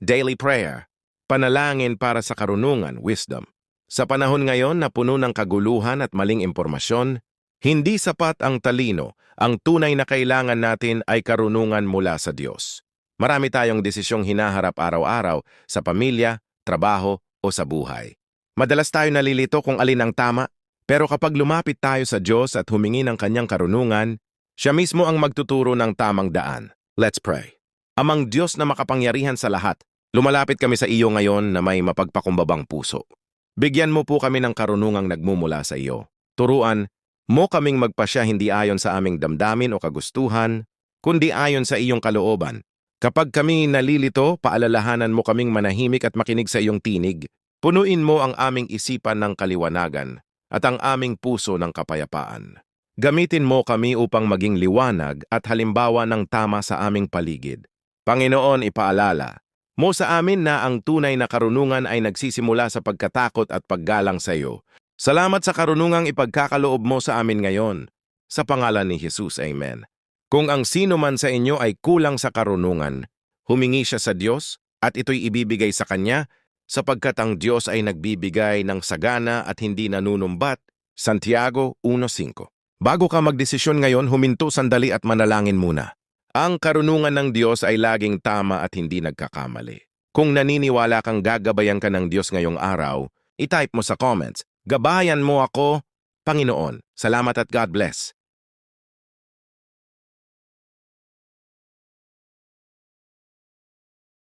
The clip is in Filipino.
daily prayer, panalangin para sa karunungan, wisdom. Sa panahon ngayon na puno ng kaguluhan at maling impormasyon, hindi sapat ang talino. Ang tunay na kailangan natin ay karunungan mula sa Diyos. Marami tayong desisyong hinaharap araw-araw sa pamilya, trabaho o sa buhay. Madalas tayo nalilito kung alin ang tama, pero kapag lumapit tayo sa Diyos at humingi ng kanyang karunungan, siya mismo ang magtuturo ng tamang daan. Let's pray. Amang Diyos na makapangyarihan sa lahat, lumalapit kami sa iyo ngayon na may mapagpakumbabang puso. Bigyan mo po kami ng karunungang nagmumula sa iyo. Turuan mo kaming magpasya hindi ayon sa aming damdamin o kagustuhan, kundi ayon sa iyong kalooban. Kapag kami nalilito, paalalahanan mo kaming manahimik at makinig sa iyong tinig. Punuin mo ang aming isipan ng kaliwanagan at ang aming puso ng kapayapaan. Gamitin mo kami upang maging liwanag at halimbawa ng tama sa aming paligid. Panginoon, ipaalala mo sa amin na ang tunay na karunungan ay nagsisimula sa pagkatakot at paggalang sa iyo. Salamat sa karunungang ipagkakaloob mo sa amin ngayon. Sa pangalan ni Jesus, Amen. Kung ang sino man sa inyo ay kulang sa karunungan, humingi siya sa Diyos at ito'y ibibigay sa Kanya sapagkat ang Diyos ay nagbibigay ng sagana at hindi nanunumbat. Santiago 1.5 Bago ka magdesisyon ngayon, huminto sandali at manalangin muna. Ang karunungan ng Diyos ay laging tama at hindi nagkakamali. Kung naniniwala kang gagabayan ka ng Diyos ngayong araw, itype mo sa comments, Gabayan mo ako, Panginoon. Salamat at God bless.